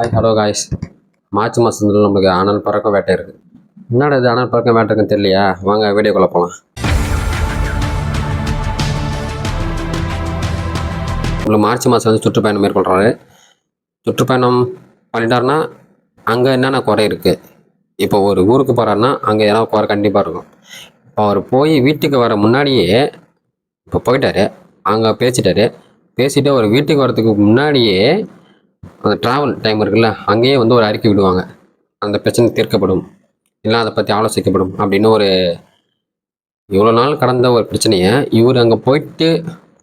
Hi hello guys March மாதத்துல நம்மளுக்கு அனல் பறக்க வேட்டை இருக்குது என்னடா இது அனல் பறக்க வேட்டை இருக்குன்னு தெரியலையா? வாங்க வீடியோக்குள்ளே போகலாம் உங்களுக்கு மார்ச் மாதம் வந்து சுற்றுப்பயணம் மேற்கொள்கிறாரு சுற்றுப்பயணம் பண்ணிட்டாருன்னா அங்கே என்னென்ன குறை இருக்குது இப்போ ஒரு ஊருக்கு போகிறாருன்னா அங்கே ஏதாவது குறை கண்டிப்பாக இருக்கும். இப்போ அவர் போய் வீட்டுக்கு வர முன்னாடியே இப்போ போயிட்டாரு அங்கே பேசிட்டாரு. பேசிட்டு அவர் வீட்டுக்கு வரதுக்கு முன்னாடியே அந்த ட்ராவல் டைம் இருக்குல்ல அங்கேயே வந்து ஒரு அறிக்கை விடுவாங்க. அந்த பிரச்சனை தீர்க்கப்படும். இல்லை அதை பற்றி ஆலோசிக்கப்படும் அப்படின்னு ஒரு இவ்வளோ நாள் கடந்த ஒரு பிரச்சனையை இவர் அங்கே போயிட்டு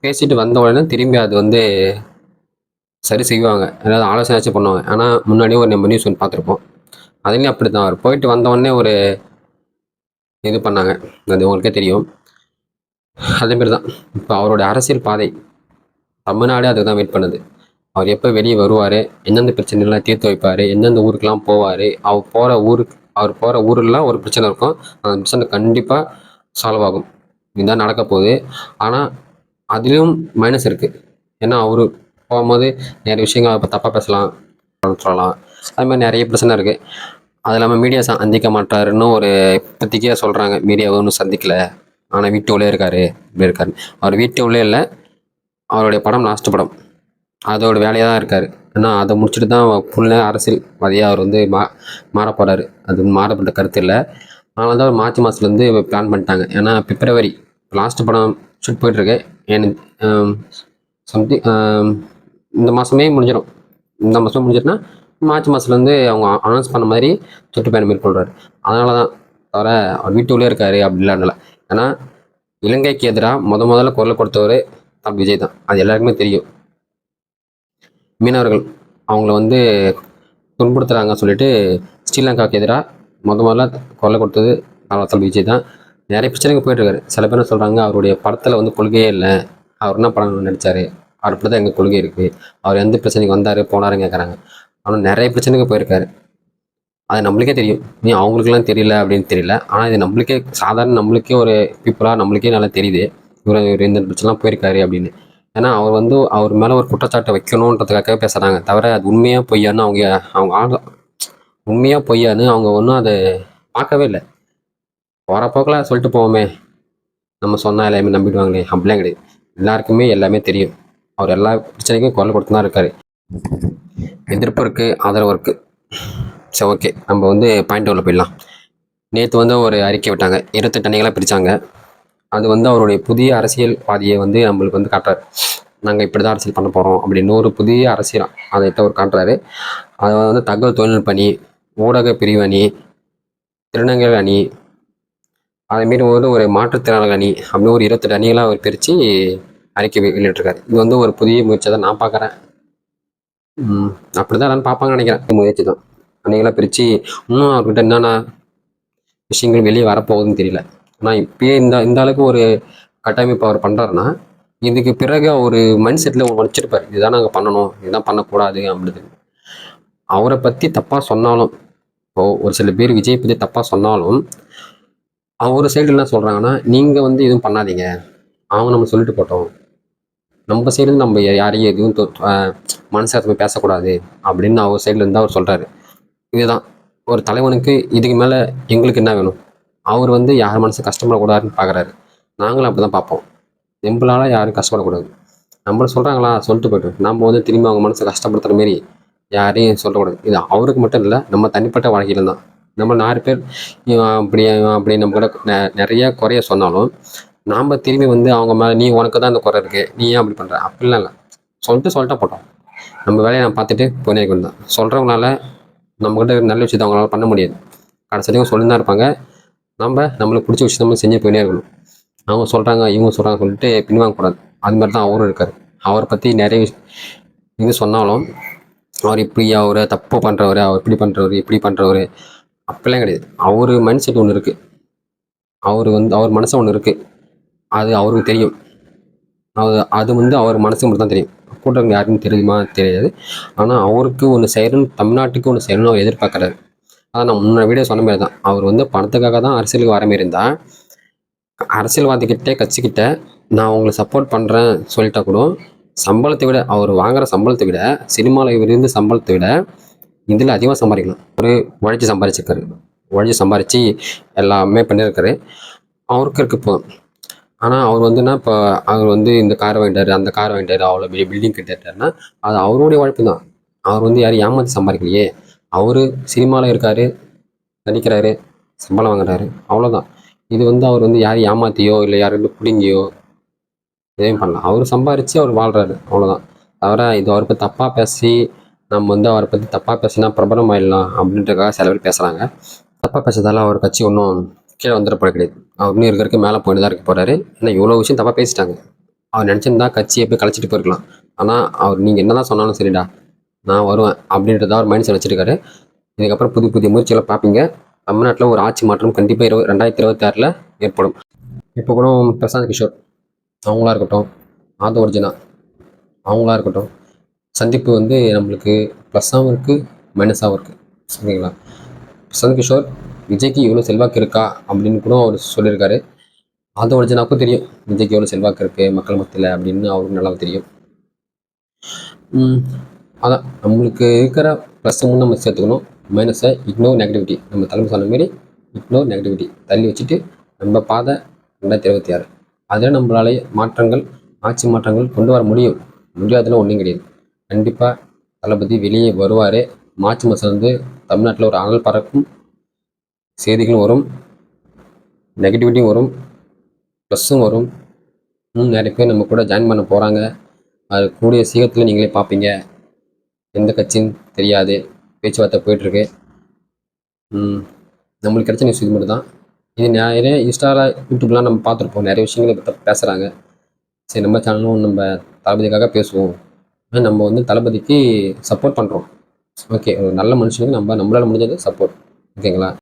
பேசிட்டு வந்த உடனே திரும்பி அது வந்து சரி செய்வாங்க. ஏதாவது ஆலோசனையாச்சும் பண்ணுவாங்க. ஆனால் முன்னாடியே ஒரு நம்ம நியூஸ் ஒன்று பார்த்துருப்போம். அதுலேயும் அப்படி தான் அவர் போயிட்டு வந்தவொடனே ஒரு இது பண்ணாங்க. அது உங்களுக்கே தெரியும். அதேமாரி தான் இப்போ அவரோட அரசியல் பாதை தமிழ்நாடே அதுக்கு தான் வெயிட் பண்ணுது. அவர் எப்போ வெளியே வருவார் எந்தெந்த பிரச்சனைலாம் தீர்த்து வைப்பார் எந்தெந்த ஊருக்கெலாம் போவார் அவர் போகிற ஊருக்கு அவர் போகிற ஊரெலாம் ஒரு பிரச்சனை இருக்கும். அந்த பிரச்சனை கண்டிப்பாக சால்வ் ஆகும். இதுதான் நடக்க போகுது. ஆனால் அதுலேயும் மைனஸ் இருக்குது ஏன்னா அவர் போகும்போது நிறைய விஷயங்கள் இப்போ தப்பாக பேசலாம் சொல்லலாம். அது மாதிரி நிறைய பிரச்சனை இருக்குது அது இல்லாமல் மீடியா சந்திக்க மாட்டாருன்னு ஒரு இப்போதைக்கே சொல்கிறாங்க மீடியா ஒன்றும் சந்திக்கலை. ஆனால் வீட்டு உள்ளே இருக்காரு. இப்படி இருக்காரு. அவர் வீட்டு உள்ளே இல்லை. அவருடைய படம் லாஸ்ட் படம். அதோட வேலையாக தான் இருக்கார். ஏன்னா அதை முடிச்சுட்டு தான் ஃபுல்லாக அரசியல்வாதியாக அவர் வந்து மா மாற போகிறாரு அது மாறப்பட்ட கருத்து இல்லை. அதனால தான் அவர் மார்ச் மாதத்துலேருந்து பிளான் பண்ணிட்டாங்க. ஏன்னா பிப்ரவரி லாஸ்ட் படம் ஷூட் போயிட்டுருக்கு. எனக்கு சம்திங் um, um, இந்த மாதமே முடிஞ்சிடும் இந்த மாதமே முடிஞ்சிட்டுனா மார்ச் மாதத்துலேருந்து அவங்க அனௌன்ஸ் பண்ண மாதிரி சுற்றுப்பயணம் மேற்கொள்கிறாரு அதனால தான் தவிர அவர் வீட்டுக்குள்ளே இருக்கார் அப்படிலாம் இல்லை. ஏன்னா இலங்கைக்கு எதிராக முத முதல்ல குரல் கொடுத்தவர் தம் விஜய் தான். அது எல்லாருக்குமே தெரியும். மீனவர்கள் அவங்கள வந்து துன்புறுத்துறாங்கன்னு சொல்லிட்டு ஸ்ரீலங்காவுக்கு எதிராக முத முதல்ல கொலை கொடுத்தது நவரத்தல் விஜய் தான். நிறைய பிரச்சனைக்கு போயிட்டுருக்காரு சில பேர் சொல்கிறாங்க அவருடைய படத்தில் வந்து கொள்கையே இல்லை. அவர் என்ன படம் நடித்தார் அவர் இப்படி தான் எங்கள் கொள்கை இருக்குது அவர் எந்த பிரச்சனைக்கு வந்தார் போனாருன்னு கேட்குறாங்க ஆனால் நிறைய பிரச்சனைக்கு போயிருக்காரு. அது நம்மளுக்கே தெரியும். நீ அவங்களுக்குலாம் தெரியல அப்படின்னு தெரியல. ஆனால் இது நம்மளுக்கே சாதாரண நம்மளுக்கே ஒரு பீப்புளாக நம்மளுக்கே நல்லா தெரியுது. இவர் இவர் இந்த பிரச்சனைலாம் போயிருக்காரு அப்படின்னு. ஏன்னா அவர் வந்து அவர் மேலே ஒரு குற்றச்சாட்டை வைக்கணுன்றதுக்காக பேசுகிறாங்க தவிர அது உண்மையாக பொய்யான்னு அவங்க அவங்க ஆள் உண்மையாக பொய்யான்னு அவங்க ஒன்றும் அதை பார்க்கவே இல்லை. போகிறப்போக்கில் சொல்லிட்டு போவோமே. நம்ம சொன்னால் எல்லாமே நம்பிடுவாங்களே. அப்படிலாம் கிடையாது. எல்லாருக்குமே எல்லாமே தெரியும். அவர் எல்லா பிரச்சனைக்கும் குரல் கொடுத்து தான் இருக்கார். எதிர்ப்பு இருக்குது ஆதரவு இருக்குது சரி ஓகே. நம்ம வந்து பாயிண்ட் உள்ள போயிடலாம். நேற்று வந்து ஒரு அறிக்கை விட்டாங்க. இருபத்தெட்டு அணிகளாக பிரித்தாங்க அது வந்து அவருடைய புதிய அரசியல் பாதையை வந்து நம்மளுக்கு வந்து காட்டுறாரு. நாங்கள் இப்படி தான் அரசியல் பண்ண போகிறோம் அப்படின்னு ஒரு புதிய அரசியல் அதை அவர் காட்டுறாரு. அதை வந்து தகவல் தொழில்நுட்ப அணி ஊடக பிரிவு அணி திருநங்கை அணி அதேமாரி வந்து ஒரு மாற்றுத்திறனாளர் அணி அப்படின்னு ஒரு இருபத்தெட்டு அணிகளாக அவர் பிரித்து அறிக்கை வெளியிட்டிருக்காரு. இது வந்து ஒரு புதிய முயற்சியை தான் நான் பார்க்குறேன். அப்படி தான் எல்லாரும் பார்ப்பாங்கன்னு நினைக்கிறேன். இந்த முயற்சி தான். அணிகளாக பிரித்து இன்னும் அவர்கிட்ட என்னென்ன விஷயங்கள் வெளியே வரப்போகுதுன்னு தெரியல. நான் இப்பயே இந்த இந்த அளவுக்கு ஒரு கட்டமைப்பு அவர் பண்ணுறாருன்னா இதுக்கு பிறகு அவர் மைண்ட் செட்டில் வச்சிருப்பார். இதுதான் நாங்கள் பண்ணணும். இதுதான் பண்ணக்கூடாது அப்படின்னு அவரை பற்றி தப்பாக சொன்னாலும் இப்போ ஒரு சில பேர் விஜய் பற்றி தப்பாக சொன்னாலும் அவர் சைடு என்ன சொல்கிறாங்கன்னா நீங்கள் வந்து எதுவும் பண்ணாதீங்க. அவங்க நம்ம சொல்லிட்டு போட்டோம். நம்ம சைடு நம்ம யாரையும் எதுவும் மனசு பேசக்கூடாது. அப்படின்னு அவர் சைடுல இருந்து அவர் சொல்கிறாரு இதுதான். ஒரு தலைவனுக்கு இதுக்கு மேலே எங்களுக்கு என்ன வேணும்? அவர் வந்து யார் மனசு கஷ்டப்படக்கூடாதுன்னு பார்க்குறாரு. நாங்களும் அப்படி தான் பார்ப்போம். நம்மளால் யாரும் கஷ்டப்படக்கூடாது. நம்மள சொல்கிறாங்களா சொல்லிட்டு போய்ட்டு நம்ம வந்து திரும்பி அவங்க மனசை கஷ்டப்படுத்துகிற மாரி யாரையும் சொல்லக்கூடாது. இது அவருக்கு மட்டும் இல்லை நம்ம தனிப்பட்ட வாழ்க்கையில தான். நம்ம நாலு பேர் அப்படி அப்படி நம்ம கூட நெ- நிறைய குறைய சொன்னாலும் நாம் திரும்பி வந்து அவங்க மேலே நீ உனக்கு தான் இந்த குறை இருக்குது நீ ஏன் அப்படி பண்ணுற அப்படிலாம் இல்லை. சொல்லிட்டு சொல்லிட்டா போட்டோம். நம்ம வேலையை நான் பார்த்துட்டு போனே தான். சொல்கிறவங்களால நம்மக்கிட்ட நல்ல விஷயத்தை அவங்களால பண்ண முடியாது. கடைசியிலையும் சொல்லி தான் இருப்பாங்க. நம்ம நம்மளுக்கு பிடிச்ச விஷயம் நம்ம செஞ்சு போயினே இருக்கணும். அவங்க சொல்கிறாங்க இவங்க சொல்கிறாங்க சொல்லிட்டு பின்வாங்கக்கூடாது. அது மாதிரி தான் அவரும் இருக்கார். அவரை பற்றி நிறைய விஷயம் இது சொன்னாலும் அவர் இப்படி அவர் தப்பு பண்ணுறவர் அவர் இப்படி பண்ணுறவர் இப்படி பண்ணுறவர் அப்படிலாம் கிடையாது. அவர் மைண்ட் செட் ஒன்று இருக்குது அவர் வந்து அவர் மனசு ஒன்று இருக்குது அது அவருக்கு தெரியும். அது அது வந்து அவர் மனசுக்கு மட்டும் தான் தெரியும். கூட்டம் யாருக்கும் தெரியுமா? தெரியாது. ஆனால் அவருக்கு ஒன்று செய்யணும்னு தமிழ்நாட்டுக்கு ஒன்று செய்யணும்னு அவர் எதிர்பார்க்குறாரு. அதான் நான் முன்ன வீடியோ சொன்ன மாதிரி தான். அவர் வந்து பணத்துக்காக தான் அரசியலுக்கு வர மாரி இருந்தால் அரசியல்வாதிக்கிட்டே கட்சிக்கிட்ட நான் உங்களை சப்போர்ட் பண்ணுறேன் சொல்லிட்டா கூட சம்பளத்தை விட அவர் வாங்குற சம்பளத்தை விட சினிமாவில் இவர் சம்பளத்தை விட இதில் அதிகமாக சம்பாதிக்கலாம். ஒரு உழைச்சி சம்பாதிச்சிருக்காரு. உழைச்சி சம்பாதிச்சு எல்லாமே பண்ணியிருக்காரு அவருக்கு இருக்கு இப்போ. ஆனால் அவர் வந்துன்னா இப்போ அவர் வந்து இந்த கார் வாங்கிட்டாரு அந்த கார் வாங்கிட்டாரு அவ்வளோ பெரிய பில்டிங் கட்டிட்டாருன்னா அது அவருடைய உழைப்பு தான். அவர் வந்து யாரும் ஏமாற்றி சம்பாதிக்கலையே. அவர் சினிமாவில் இருக்கார் நடிக்கிறாரு சம்பளம் வாங்குறாரு அவ்வளோதான் இது வந்து அவர் வந்து யாரையும் ஏமாத்தியோ இல்லை யாரும் பிடிங்கியோ எதையும் பண்ணல. அவர் சம்பாரித்து அவர் வாழ்கிறாரு அவ்வளோதான் தவிர இது அவரை பற்றி தப்பாக பேசி நம்ம வந்து அவரை பற்றி தப்பாக பேசினா பிரபலம் ஆயிடலாம் அப்படின்றதுக்காக சில பேர் பேசுகிறாங்க தப்பாக பேசுறதால அவர் கட்சி ஒன்றும் கீழே வந்துட போட கிடையாது அவர் இன்னும் இருக்கிறதுக்கு மேலே போயிட்டு தான் இருக்க போகிறாரு ஏன்னா இவ்வளோ விஷயம் தப்பாக பேசிட்டாங்க. அவர் நினச்சிருந்தா கட்சியை போய் கழிச்சிட்டு போயிருக்கலாம். ஆனால் அவர் நீங்கள் என்ன தான் சொன்னாலும் சரிடா நான் வருவேன் அப்படின்றத அவர் மைண்ட் செட் வச்சுருக்காரு. இதுக்கப்புறம் புது புதிய முயற்சிகளை பார்ப்பீங்க. தமிழ்நாட்டில் ஒரு ஆட்சி மாற்றம் கண்டிப்பாக இருபது ரெண்டாயிரத்தி இருபத்தி ஆறில் ஏற்படும். இப்போ கூட பிரசாந்த் கிஷோர் அவங்களா இருக்கட்டும் ஆதோ அர்ஜுனா அவங்களா இருக்கட்டும் சந்திப்பு வந்து நம்மளுக்கு ப்ளஸ்ஸாகவும் இருக்குது மைனஸாகவும் இருக்குது சரிங்களா? பிரசாந்த் கிஷோர் விஜய்க்கு இவ்வளோ செல்வாக்கு இருக்கா அப்படின்னு கூட அவர் சொல்லியிருக்காரு. ஆதோ அர்ஜுனாவுக்கும் தெரியும் விஜய்க்கு எவ்வளோ செல்வாக்கு இருக்குது மக்கள் மத்தியில் அப்படின்னு அவருக்கு நல்லா தெரியும். ம், அதான் நம்மளுக்கு இருக்கிற ப்ளஸ்ஸும் நம்ம சேர்த்துக்கணும். மைனஸை இக்னோர் நெகட்டிவிட்டி நம்ம தலைமை சொன்ன மாரி இக்னோர் நெகட்டிவிட்டி தள்ளி வச்சுட்டு நம்ம பாதை ரெண்டாயிரத்தி இருபத்தி ஆறு. அதில் நம்மளாலே மாற்றங்கள் ஆட்சி மாற்றங்கள் கொண்டு வர முடியும். முடியாதுன்னு ஒன்றும் கிடையாது. கண்டிப்பாக தளபதி வெளியே வருவார். மார்ச் மாதம் வந்து தமிழ்நாட்டில் ஒரு அனல் பறக்கும் செய்திகளும் வரும். நெகட்டிவிட்டியும் வரும். ப்ளஸ்ஸும் வரும். இன்னும் நிறைய பேர் நம்ம கூட ஜாயின் பண்ண போகிறாங்க அது கூடிய சீக்கிரத்தில் நீங்களே பார்ப்பீங்க. கட்சின்னு தெரியாது. பேச்சுவார்த்தை போயிட்டுருக்கு. ம், நம்மளுக்கு கிடைச்ச நியூஸ் இது மட்டும் தான் இது நிறைய இன்ஸ்டாவில் யூடியூப்லாம் நம்ம பார்த்துருப்போம். நிறைய விஷயங்களை பற்றி பேசுகிறாங்க சரி நம்ம சேனலும் நம்ம தளபதிக்காக பேசுவோம். நம்ம வந்து தளபதிக்கு சப்போர்ட் பண்ணுறோம் ஓகே ஒரு நல்ல மனுஷனுக்கு நம்ம நம்மளால் முடிஞ்சது சப்போர்ட் ஓகேங்களா